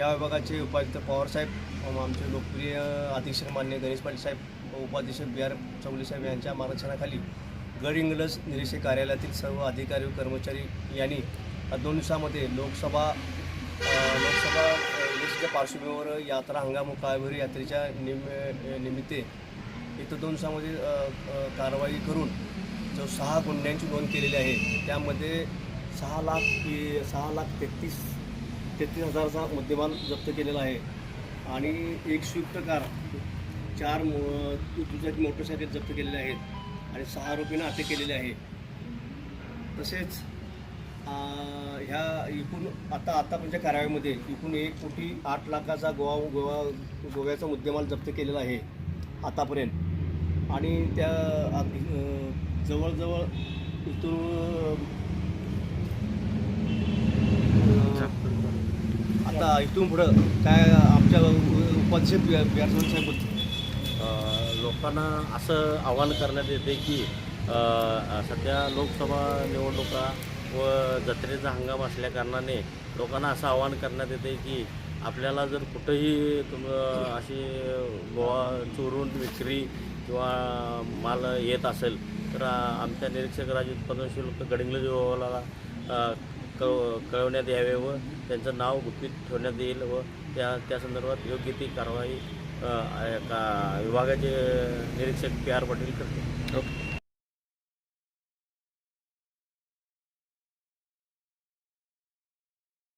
या विभागाचे उपायुक्त पवारसाहेब आमचे लोकप्रिय अतिशय मान्य गणेश पाटील साहेब उपाधीक्षक बी आर चौले साहेब यांच्या मार्गदर्शनाखाली गड इंग्लज निरीक्षक कार्यालयातील सर्व अधिकारी व कर्मचारी यांनी दोन दिवसामध्ये लोकसभा लोकसभा इलेक्शनच्या पार्श्वभूमीवर यात्रा हंगाम काळभैरी यात्रेच्या निम निमित्ते इथं दोन दिवसामध्ये कारवाई करून जो सहा गुन्ह्यांची नोंद केलेली आहे त्यामध्ये सहा लाख सहा लाख तेहतीस तेहतीस हजाराचा मुद्देमाल जप्त केलेला आहे. आणि एक स्विफ्ट कार चार मो दुचाकी मोटरसायकल जप्त केलेले आहेत. आणि सहा आरोपींना अटक केलेली आहे. तसेच ह्या एकूण आता आतापर्यंतच्या कारवाईमध्ये एकूण एक कोटी आठ लाखाचा गोवा गोवा गोव्याचा मुद्देमाल जप्त केलेला आहे आतापर्यंत. आणि त्या जवळजवळ इथून आता इथून पुढं काय आमच्या उपाध्यक्ष बिहार साहेब बोलतील. लोकांना असं आवाहन करण्यात येते की सध्या लोकसभा निवडणुका व जत्रेचा हंगाम असल्या कारणाने लोकांना असं आवाहन करण्यात येते की आपल्याला जर कुठंही तुम अशी गोवा चोरून विक्री किंवा माल येत असेल तर आमच्या निरीक्षक राज उत्पादन शुल्क गडिंग्लज विभागाला कळ कळवण्यात यावे व त्यांचं नाव गुपित ठेवण्यात येईल व त्या त्या संदर्भात योग्य ती कारवाई का विभागाचे निरीक्षक पी आर पाटील करते ओके.